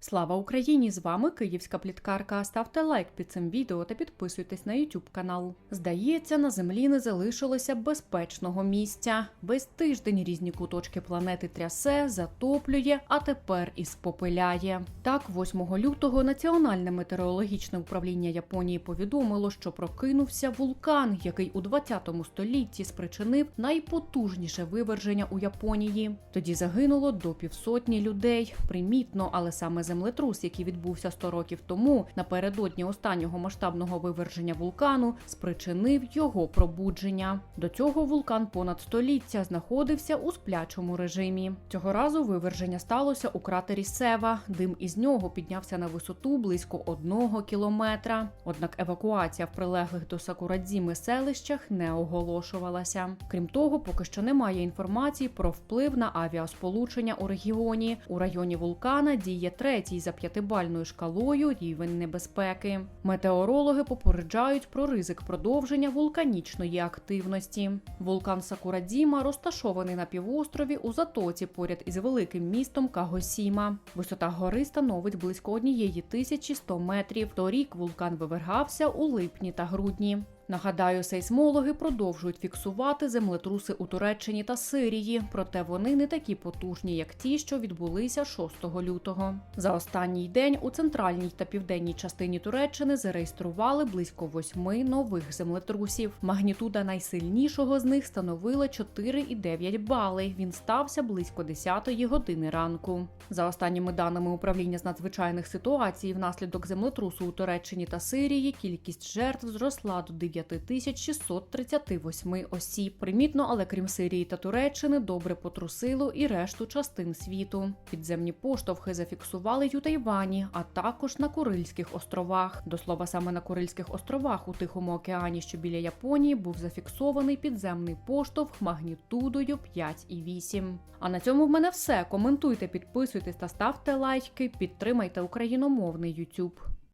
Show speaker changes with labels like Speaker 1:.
Speaker 1: Слава Україні! З вами київська пліткарка. Ставте лайк під цим відео та підписуйтесь на YouTube канал. Здається, на землі не залишилося безпечного місця. Весь тиждень різні куточки планети трясе, затоплює, а тепер і спопиляє. Так, 8 лютого Національне метеорологічне управління Японії повідомило, що прокинувся вулкан, який у 20 столітті спричинив найпотужніше виверження у Японії. Тоді загинуло до півсотні людей. Примітно, але саме землетрус, який відбувся 100 років тому, напередодні останнього масштабного виверження вулкану, спричинив його пробудження. До цього вулкан понад століття знаходився у сплячому режимі. Цього разу виверження сталося у кратері Сева. Дим із нього піднявся на висоту близько одного кілометра. Однак евакуація в прилеглих до Сакурадзіми селищах не оголошувалася. Крім того, поки що немає інформації про вплив на авіасполучення у регіоні. У районі вулкана діє третій за п'ятибальною шкалою рівень небезпеки. Метеорологи попереджають про ризик продовження вулканічної активності. Вулкан Сакурадзіма розташований на півострові у затоці поряд із великим містом Кагосіма. Висота гори становить близько однієї тисячі сто метрів. Торік вулкан вивергався у липні та грудні. Нагадаю, сейсмологи продовжують фіксувати землетруси у Туреччині та Сирії, проте вони не такі потужні, як ті, що відбулися 6 лютого. За останній день у центральній та південній частині Туреччини зареєстрували близько восьми нових землетрусів. Магнітуда найсильнішого з них становила 4,9 бали. Він стався близько 10 години ранку. За останніми даними управління з надзвичайних ситуацій, внаслідок землетрусу у Туреччині та Сирії кількість жертв зросла до 9638 осіб. Примітно, але крім Сирії та Туреччини, добре потрусило і решту частин світу. Підземні поштовхи зафіксували й у Тайвані, а також на Курильських островах. До слова, саме на Курильських островах у Тихому океані, що біля Японії, був зафіксований підземний поштовх магнітудою 5,8. А на цьому в мене все. Коментуйте, підписуйтесь та ставте лайки. Підтримайте україномовний YouTube.